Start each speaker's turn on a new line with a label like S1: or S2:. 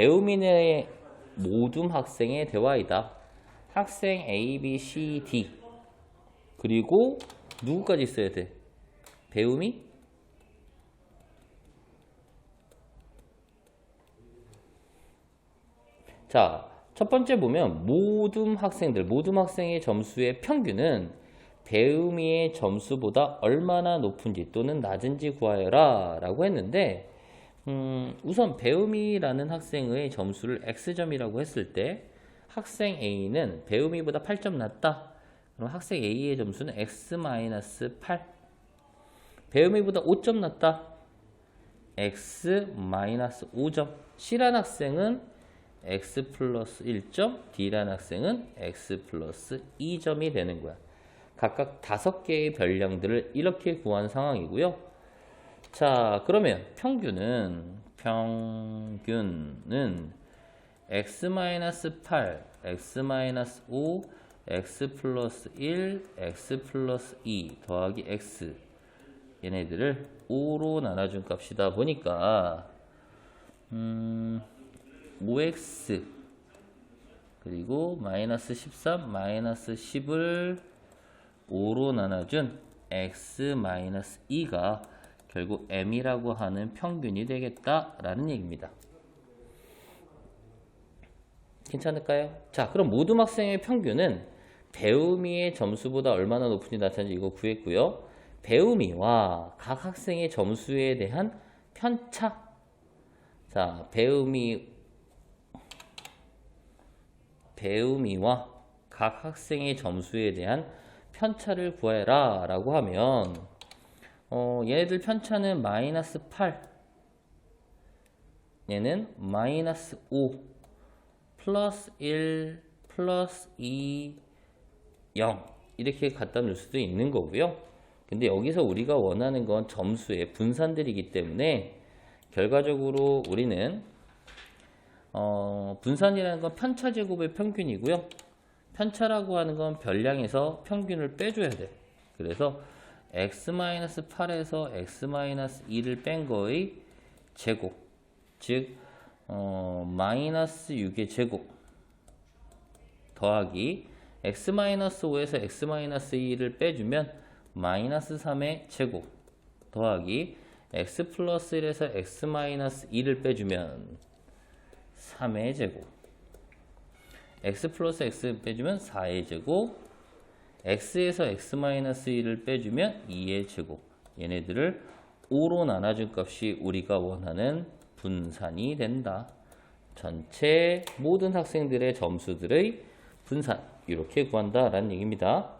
S1: 배우민의 모든 학생의 대화이다. 학생 A, B, C, D 그리고 누구까지 있어야 돼? 배우미? 자, 첫 번째 보면 모든 학생들, 모든 학생의 점수의 평균은 배우미의 점수보다 얼마나 높은지 또는 낮은지 구하여라 라고 했는데 음, 우선 배우미라는 학생의 점수를 X점이라고 했을 때 학생 A는 배우미보다 8점 낮다. 그럼 학생 A의 점수는 X-8 배우미보다 5점 낮다. X-5점 C란 학생은 X 플러스 1점, D란 학생은 X 플러스 2점이 되는 거야. 각각 다섯 개의 별량들을 이렇게 구한 상황이고요. 자, 그러면 평균은 평균은 x-8, x-5, x 플러스 1, x 플러스 2 더하기 x. 얘네들을 5로 나눠준 값이다 보니까 음, 5x 그리고 마이너스 13, 마이너스 10을 5로 나눠준 x 마이너스 2가 결국 m이라고 하는 평균이 되겠다라는 얘기입니다. 괜찮을까요? 자, 그럼 모든 학생의 평균은 배우미의 점수보다 얼마나 높은지 나타내지 이거 구했고요. 배우미와 각 학생의 점수에 대한 편차. 자, 배우미 배우미와 각 학생의 점수에 대한 편차를 구해라 라고 하면 어, 얘네들 편차는 마이너스 8 얘는 마이너스 5 플러스 1 플러스 2 0 이렇게 갖다 놓을 수도 있는 거고요. 근데 여기서 우리가 원하는 건 점수의 분산들이기 때문에 결과적으로 우리는 어, 분산이라는 건 편차 제곱의 평균이고요. 편차라고 하는 건 별량에서 평균을 빼줘야 돼. 그래서 x-8에서 x-2를 뺀 거의 제곱. 즉, 어, 마이너스 6의 제곱. 더하기 x-5에서 x-2를 빼주면 마이너스 3의 제곱. 더하기 x 플러스 1에서 x-2를 빼주면 3의 제곱. x 플러스 x 빼주면 4의 제곱 x에서 x-1을 빼주면 2의 제곱. 얘네들을 5로 나눠준 값이 우리가 원하는 분산이 된다. 전체 모든 학생들의 점수들의 분산. 이렇게 구한다라는 얘기입니다